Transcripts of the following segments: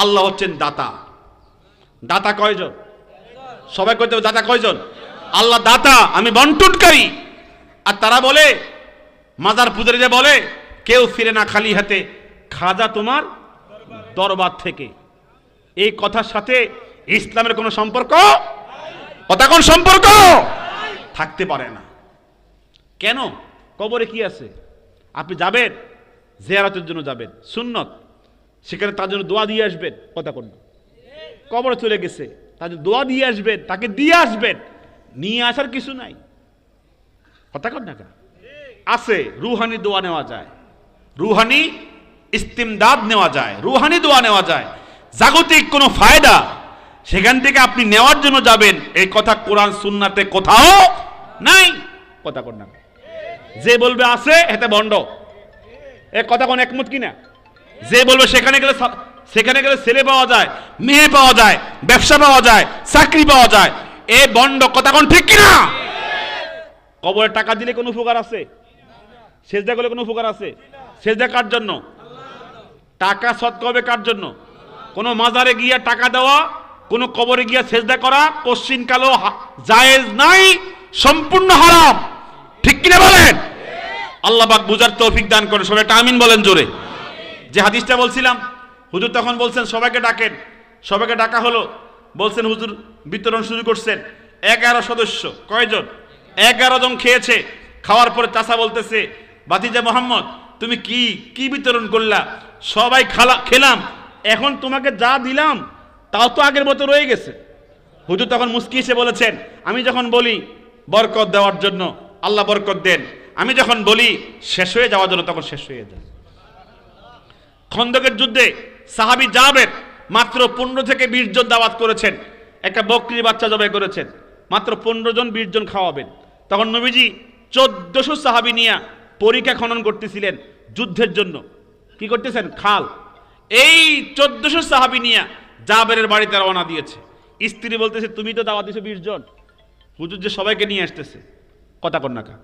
আল্লাহ হচ্ছেন দাতা। দাতা কয়জন? সবাই কইতে দাতা কয়জন? আল্লাহ দাতা, আমি বন্টনকারী। আর তারা বলে, মাজার পূজারীরা বলে, কেউ ফিরে না খালি হাতে, খাজা তোমার দরবার থেকে। এই কথার সাথে ইসলামের কোনো সম্পর্ক? কথা কোন সম্পর্ক? থাকতে পারে না। কেন? কবরে কি আছে? আপনি যাবেন, জিয়ারতের জন্য যাবেন। সুন্নত? সেখানে তার জন্য দোয়া দিয়ে আসবেন, কথা কোন কবরে চলে গেছে, তার জন্য দোয়া দিয়ে আসবেন, তাকে দিয়ে আসবেন। নিয়ে আসার কিছু নাই। কথা কর না কেন? আছে, রুহানি দোয়া নেওয়া যায়। রুহানি ইস্তিমদাদ নেওয়া যায়। রুহানি দোয়া নেওয়া যায়। জাগতিক কোনো ফায়দা সেখান থেকে আপনি নেওয়ার জন্য যাবেন, এই কথা কোরআন, সুন্নাতে কোথাও নাই। কথা কর না যে বলবে আছে, এতে বন্ড। এ কথা কোন একমত কিনা? যে বলবে সেখানে গেলে সেখানে গেলে ছেলে পাওয়া যায়, মেয়ে পাওয়া যায়, ব্যবসা পাওয়া যায়, চাকরি পাওয়া যায়, এ বন্ড কথা কোন ঠিক কিনা? কবরে টাকা দিলে কোনো উপকার আছে? সেজদা করলে কোনো উপকার আছে? সেজদা কার জন্য? টাকা সৎ হবে কার জন্য? কোনো মাজারে গিয়া টাকা দেওয়া, কোনো কবরে গিয়া সেজদা করা, কোশ্চিন কালো জায়েজ নাই, সম্পূর্ণ হারাম। ঠিক কিনা বলেন? আল্লাহ পাক বুঝার তৌফিক দান করেন। সবাই একটা আমিন বলেন জোরে। যে হাদিসটা বলছিলাম, হুজুর তখন বলছেন, সবাইকে ডাকেন। সবাইকে ডাকা হলো। বলছেন, হুজুর, বিতরণ শুরু করছেন। এগারো সদস্য। কয়জন? এগারো জন খেয়েছে। খাওয়ার পরে চাষা বলতেছে বাতিজা মোহাম্মদ, তুমি কি কি বিতরণ করলা? সবাই খালা, খেলাম। এখন তোমাকে যা দিলাম, তাও তো আগের মতো রয়ে গেছে। হুজুর তখন মুস্কি এসে বলেছেন, আমি যখন বলি, বরকত দেওয়ার জন্য আল্লাহ বরকত দেন। আমি যখন বলি, শেষ হয়ে যাওয়ার জন্য তখন শেষ হয়ে যায়। খন্দকের যুদ্ধে সাহাবি জাবের মাত্র পনেরো থেকে বিশ জন দাওয়াত করেছেন। একটা বকরির বাচ্চা জবাই করেছেন। মাত্র পনেরো জন, বিশ জন খাওয়াবেন। তখন নবীজি চোদ্দশো সাহাবি নিয়ে পরীক্ষা খনন করতেছিলেন যুদ্ধের জন্য। কি করতেছেন? খাল। এই চোদ্দশো সাহাবি নিয়ে জাবেরের বাড়িতে রওনা দিয়েছে। স্ত্রী বলতেছে, তুমি তো দাওয়াত দিছো বিশ জন। হুজুর যে সবাইকে নিয়ে আসতেছে। কথা কন্যাকা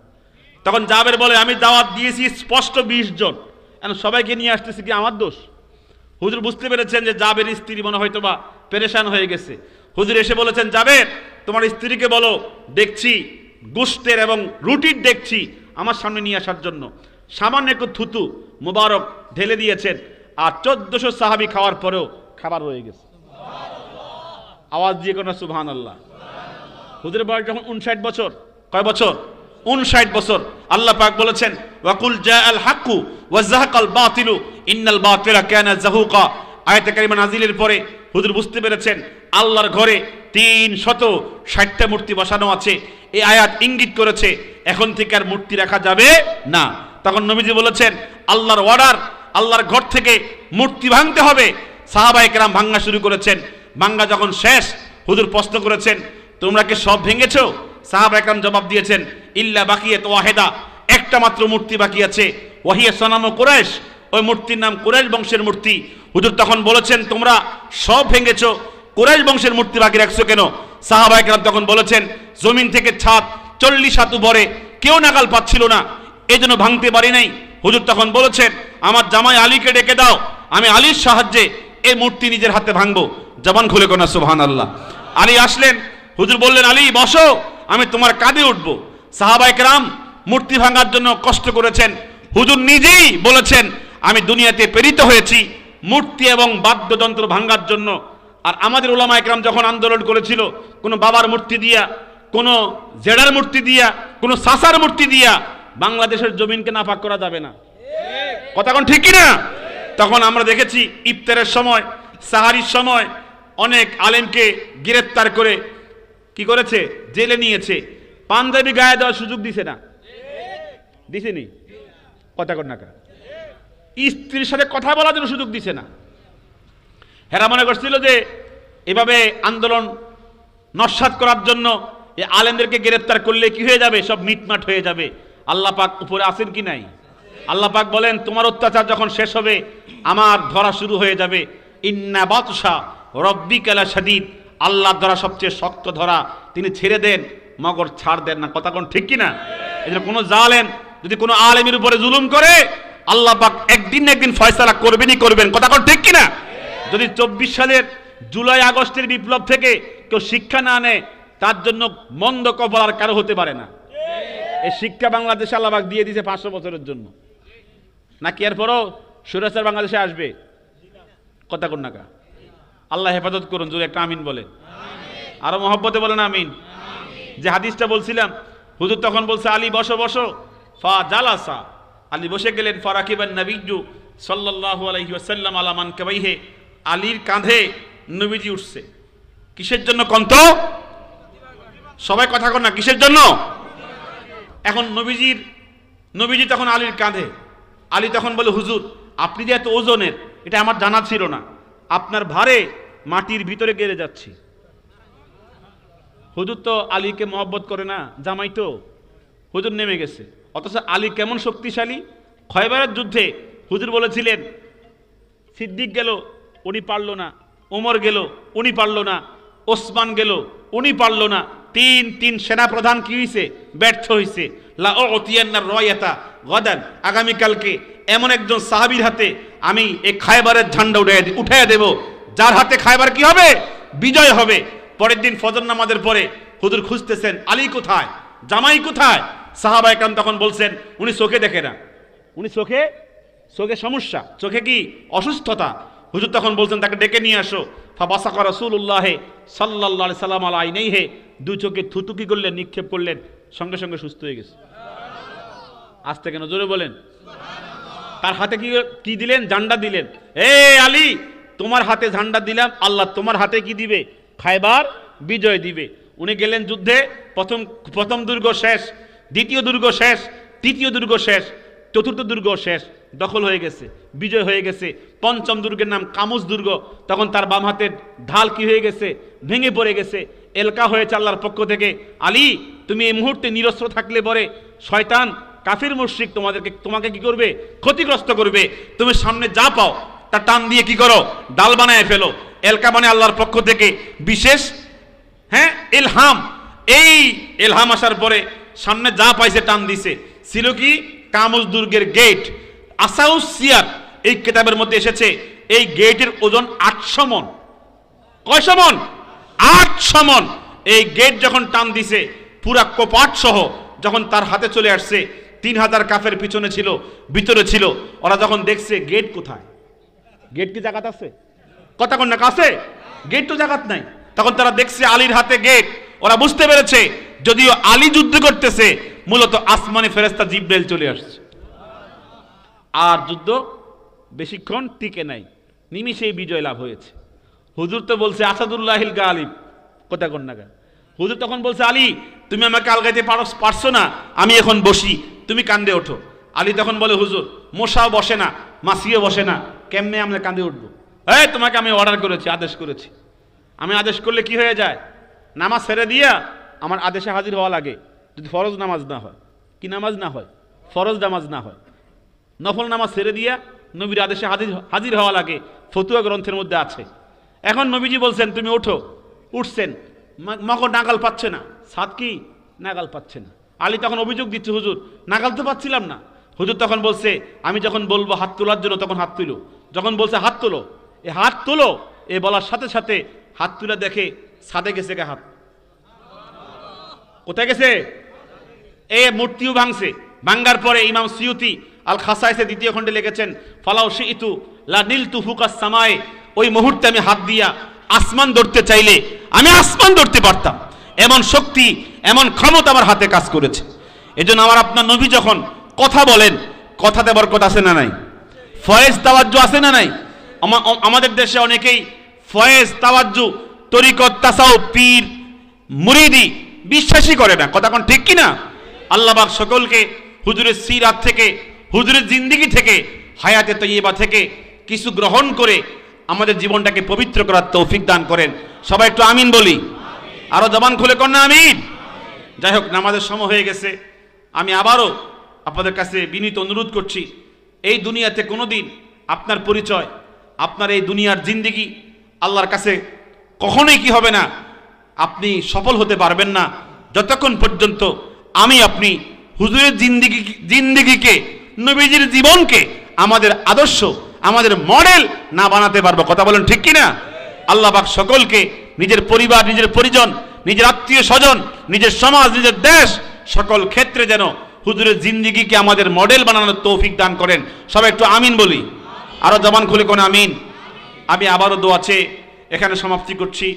তখন জাবের বলে, আমি দাওয়াত দিয়েছি স্পষ্ট বিশ জন। এখন সবাইকে নিয়ে আসতেছি, কি আমার দোষ? হুজুর বুঝতে পেরেছেন যে জাবের স্ত্রী মনে হয়তো বা পেরেশান হয়ে গেছে। হুজুর এসে বলেছেন, জাবের, তোমার স্ত্রীকে বলো, দেখছি, গোষ্ঠের এবং রুটির দেখছি আমার সামনে নিয়ে আসার জন্য। সামান্য একটু থুতু মুবারক ঢেলে দিয়েছেন আর চোদ্দশো সাহাবি খাওয়ার পরেও খাবার রয়ে গেছে। আওয়াজ দিয়ে কোনো সুবহান আল্লাহ হুজুরের বয়স যখন উনষাট বছর, কয় বছর? উনষাট বছর। আল্লাহ পাক বলেছেন, ওয়াকুল জা আল হাক্কু ওয়া জাহাকাল বাতিলু ইন্নাল বাতিলা কানা জাহুকা। আয়াতে কারিমা নাজিলের পরে হুজুর বুঝতে পেরেছেন, আল্লাহর ঘরে তিন শত ষাটটা মূর্তি বসানো আছে। এই আয়াত ইঙ্গিত করেছে, এখন থেকে আর মূর্তি রাখা যাবে না। তখন নবীজি বলেছেন, আল্লাহর অর্ডার, আল্লাহর ঘর থেকে মূর্তি ভাঙতে হবে। সাহাবায়ে কেরাম ভাঙ্গা শুরু করেছেন। ভাঙ্গা যখন শেষ, হুজুর প্রশ্ন করেছেন, তোমরা কি সব ভেঙেছো? সাহাবা একরাম জবাব দিয়েছেন, ইল্লা বাকিয়ে তো ওয়াহেদা। একটা মাত্র মূর্তি বাকি আছে। ওয়াহিয়া সনাম কুরাইশ, ওই মূর্তির নাম কুরাইশ বংশের মূর্তি। হুজুর তখন বলেছেন, তোমরা সব ভেঙেছো, কুরাইশ বংশের মূর্তি বাকি রাখছো কেন? সাহাবা একরাম তখন বলেছেন, জমিন থেকে ছাদ, চল্লিশ হাত উপরে কেউ নাগাল পাচ্ছিল না। এই জন্য ভাঙতে পারি নাই। হুজুর তখন বলেছেন, আমার জামাই আলীকে ডেকে দাও, আমি আলীর সাহায্যে এই মূর্তি নিজের হাতে ভাঙবো। জবান খুলে কোনা সুবহান আল্লাহ আলী আসলেন, হুজুর বললেন, আলী, বসো। আমি তোমার কাঁধে উঠবো। সাহাবাইক রাম মূর্তি ভাঙার জন্য কষ্ট করেছেন। হুজুর নিজেই বলেছেন, আমি দুনিয়াতে প্রেরিত হয়েছি, মূর্তি এবং বাদ্যযন্ত্র ভাঙার জন্য। আর আমাদের ওলামা একরাম যখন আন্দোলন করেছিল, কোনো বাবার মূর্তি দিয়া, কোনো জেডার মূর্তি দিয়া, কোনো সাসার মূর্তি দিয়া, বাংলাদেশের জমিনকে নাফাক করা যাবে না। কথা কোন ঠিক কিনা? তখন আমরা দেখেছি, ইফতারের সময়, সাহারির সময় অনেক আলেমকে গ্রেফতার করে কি করেছে? জেলে নিয়েছে। পাঞ্জাবি গায়ে দেওয়ার সুযোগ দিছে না? দিছেনি? কথা কর না কা? স্ত্রীর সাথে কথা বলার জন্য সুযোগ দিছে না। হেরা মনে করছিল যে, এভাবে আন্দোলন নস্বাত করার জন্য এই আলেমদেরকে গ্রেফতার করলে কি হয়ে যাবে? সব মিটমাট হয়ে যাবে। আল্লাহ পাক উপরে আছেন কি নাই? আল্লাহ পাক বলেন, তোমার অত্যাচার যখন শেষ হবে, আমার ধরা শুরু হয়ে যাবে। ইন্না বাতসা রব্বি কেলা সাদিদ আল্লাহ ধরা সবচেয়ে শক্ত ধরা তিনি ছেড়ে দেন, মগর ছাড় দেন না। কথা কোন ঠিক কিনা? এই জন্য কোনো জালেম যদি কোনো আলেমের উপরে জুলুম করে, আল্লাহ পাক একদিন একদিন ফয়সালা করবেনই করবেন। কথা কোন ঠিক কিনা? যদি চব্বিশ সালের জুলাই, আগস্টের বিপ্লব থেকে কেউ শিক্ষা না নেয়, তার জন্য মন্দ কপাল আর কারও হতে পারে না। এই শিক্ষা বাংলাদেশে আল্লাহবাক দিয়ে দিয়েছে পাঁচশো বছরের জন্য। নাকি এরপরও সুরেশ্বর বাংলাদেশে আসবে? কথা কোন নাকা আল্লাহ হেফাজত করুন, জোরে একটা আমিন বলেন আরও মহব্বতে বলেন আমিন। যে হাদিসটা বলছিলাম, হুজুর তখন বলছে, আলী, বসো বসো। ফা জালাসা। আলী বসে গেলেন, ফরাকিবান নবীজু সাল্লাল্লাহু আলাইহি ওয়াসাল্লাম আলা মান কাবাইহে আলীর কাঁধে নবীজি উঠছে। কিসের জন্য কন্ত সবাই কথা কর না, কিসের জন্য? এখন নবীজির, নবীজি তখন আলীর কাঁধে। আলী তখন বলে, হুজুর, আপনি যে এত ওজনের, এটা আমার জানা ছিল না। আপনার ভারে মাটির ভিতরে গেড়ে যাচ্ছি। হুজুর তো আলীকে মহব্বত করে না, জামাই তো। হুজুর নেমে গেছে। অথচ আলী কেমন শক্তিশালী। খয়বারের যুদ্ধে হুজুর বলেছিলেন, সিদ্দিক গেল, উনি পারল না। ওমর গেল, উনি পারল না। ওসমান গেল, উনি পারল না। তিন তিন সেনাপ্রধান কি হয়েছে ব্যর্থ হয়েছে লা ওতিয়ান্নার রয়াতা গদান। আগামীকালকে এমন একজন সাহাবীর হাতে আমি এই খায়বারের ঝান্ডা উঠে উঠাইয়া দেব। যার হাতে খায়বার কি হবে? বিজয় হবে। পরের দিন ফজর নামাজের পরে হুজুর খুঁজতেছেন, আলী কোথায়? জামাই কোথায়? সাহাবা একরাম তখন বলছেন, উনি চোখে দেখে না। উনি চোখে চোখে সমস্যা। চোখে কি অসুস্থতা? হুজুর তখন বলছেন, তাকে ডেকে নিয়ে আসো। ফাবাসাকা রসুল্লাহে সাল্লাহ সাল্লাম আল আইনেই হে দুই চোখে থুতুকি করলেন, নিক্ষেপ করলেন, সঙ্গে সঙ্গে সুস্থ হয়ে গেছে। আসতে কেন? জোরে বলেন। তার হাতে কি কি দিলেন? ঝান্ডা দিলেন। এ আলী, তোমার হাতে ঝান্ডা দিলাম, আল্লাহ তোমার হাতে কি দিবে? খাইবার বিজয় দিবে। উনি গেলেন যুদ্ধে, প্রথম প্রথম দুর্গ শেষ, দ্বিতীয় দুর্গ শেষ, তৃতীয় দুর্গ শেষ, চতুর্থ দুর্গ শেষ, দখল হয়ে গেছে, বিজয় হয়ে গেছে। পঞ্চম দুর্গের নাম কামুস দুর্গ। তখন তার বাম হাতের ঢাল কি হয়ে গেছে? ভেঙে পড়ে গেছে। এলকা হয়েছে আল্লাহর পক্ষ থেকে। আলী, তুমি এই মুহূর্তে নিরস্ত্র থাকলে পরে শয়তান কাফির মুশরিক তোমাদেরকে, তোমাকে কি করবে? ক্ষতিগ্রস্ত করবে। তুমি সামনে যা পাও, তা টান দিয়ে কি করো? ডাল বানায় ফেলো। এলকা মানে আল্লাহর পক্ষ থেকে বিশেষ হ্যাঁ এলহাম এই এলহাম আসার পরে সামনে যা পাইছে টান দিছে। ছিল কি? কামুজ দুর্গের গেট আসাউস সিয়ার এই কেতাবের মধ্যে এসেছে, এই গেটের ওজন আটশো মন। কয়শো মন? আটশো মন। এই গেট যখন টান দিছে, পুরা কোপাট সহ যখন তার হাতে চলে আসছে তিন হাজার কাফের পিছনে ছিল, ভিতরে ছিল। ওরা যখন দেখছে গেট কোথায়? গেট কি জায়গাত আছে? কথা কোন না, কাছে? গেট তো জায়গাত নাই। তখন তারা দেখছে আলীর হাতে গেট ওরা বুঝতে পেরেছে, যদিও আলী যুদ্ধ করতেছে, মূলত আসমানে ফেরেস্তা জিব্রাইল চলে আসছে। আর যুদ্ধ বেশিক্ষণ টিকে নাই। নিমিষেই বিজয় লাভ হয়েছে। হুজুর তো বলছে আসাদুল্লাহিল গালিব। কথা কোন নাগা হুজুর তখন বলছে, আলী, তুমি আমাকে আলগাইতে পারো, পারছ না, আমি এখন বসি। তুমি কান্দে ওঠো। আলী তখন বলে, হুজুর, মশাও বসে না, মাসিও বসে না, কেমনে আমরা কান্দে উঠবো? এই, তোমাকে আমি অর্ডার করেছি, আদেশ করেছি। আমি আদেশ করলে কি হয়ে যায়? নামাজ ছেড়ে দিয়া আমার আদেশে হাজির হওয়া লাগে। যদি ফরজ নামাজ না হয়, কি নামাজ না হয়? ফরজ নামাজ না হয়। নফল নামাজ ছেড়ে দিয়া নবীর আদেশে হাজির হাজির হওয়া লাগে, ফতুয়া গ্রন্থের মধ্যে আছে। এখন নবীজি বলছেন, তুমি ওঠো। উঠছেন। ম- মকর নাগাল পাচ্ছে না। সাত কি? নাগাল পাচ্ছে না। আলী তখন অভিযোগ দিচ্ছে, হুজুর, নাগাল তো পাচ্ছিলাম না। হুজুর তখন বলছে, আমি যখন বলব হাত তোলার জন্য, তখন হাত তুলো। যখন বলছে, হাত তোলো। এ হাত তোলো, এ বলার সাথে সাথে হাত তুলে দেখে সাদে গেছে গে হাত? কোথায় গেছে? এ মূর্তিও ভাঙছে। ভাঙ্গার পরে ইমাম সিউতি আল খাসাইসে দ্বিতীয় খণ্ডে লিখেছেন ফালাও শিতু লা নীল তুফুকাস সামায়ে। ওই মুহূর্তে আমি হাত দিয়া আসমান ধরতে চাইলে আমি আসমান ধরতে পারতাম। এমন শক্তি এমন ক্ষমতা আমার হাতে কাজ করেছে। এজন্য আমার আপনার নবী যখন কথা বলেন, কথাতে বরকত আছে না নাই? ফয়েজ তাওয়াজ্জু আছে না নাই? আমাদের দেশে অনেকেই ফয়েজ তাওয়াজ্জু, তরিকত তাসাও পীর, মুরিদি বিশ্বাসই করে না। কথা কোন ঠিক কি না আল্লাহবাক সকলকে হুজুরের সিরাত থেকে, হুজুরের জিন্দিগি থেকে, হায়াতে তৈবা থেকে কিছু গ্রহণ করে আমাদের জীবনটাকে পবিত্র করার তৌফিক দান করেন। সবাই একটু আমিন বলি। আরও জবান খুলে না আমিন। যাই হোক নামাজের সময় হয়ে গেছে। আমি আবারও আপনাদের কাছে বিনীত অনুরোধ করছি, এই দুনিয়াতে কোনো দিন আপনার পরিচয়, আপনার এই দুনিয়ার জিন্দিগি আল্লাহর কাছে কখনোই কি হবে না, আপনি সফল হতে পারবেন না। যতক্ষণ পর্যন্ত আমি আপনি হুজুরের জিন্দিগি, জিন্দিগিকে, নবীজির জীবনকে আমাদের আদর্শ, আমাদের মডেল না বানাতে পারব। কথা বলেন ঠিক কি না আল্লাহ পাক সকলকে, নিজের পরিবার, নিজের পরিজন নিজের আত্মীয় স্বজন, নিজের সমাজ, নিজের দেশ, সকল ক্ষেত্রে যেন হুজুরের জিন্দিগিকে আমাদের মডেল বানানোর তৌফিক দান করেন। সবাই একটু আমিন বলি। আরও জবান খুলে কোন আমিন? আমি আবারও দোয়াছে এখানে সমাপ্তি করছি।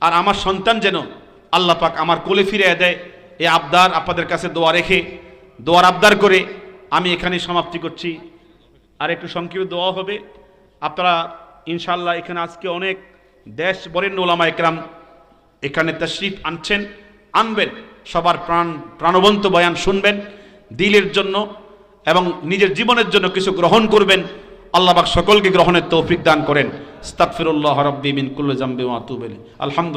আর আমার সন্তান যেন আল্লাহ পাক আমার কোলে ফিরে দেয় এই আবদার আপনাদের কাছে দোয়া রেখে, দোয়ার আবদার করে আমি এখানে সমাপ্তি করছি। আর একটু সংক্ষিপ্ত দোয়া হবে। আপনারা ইনশাল্লাহ এখানে আজকে অনেক দেশ বরেণ্য ওলামা একরাম এখানে তশরিফ আনছেন, আনবেন, সবার প্রাণ, প্রাণবন্ত বয়ান শুনবেন, দিলের জন্য এবং নিজের জীবনের জন্য কিছু গ্রহণ করবেন। আল্লাহবাক সকলকে গ্রহণের তৌফিক দান করেন। স্তাগফিরুল্লাহ রাব্বি মিন আলহামদুলিল্লাহ।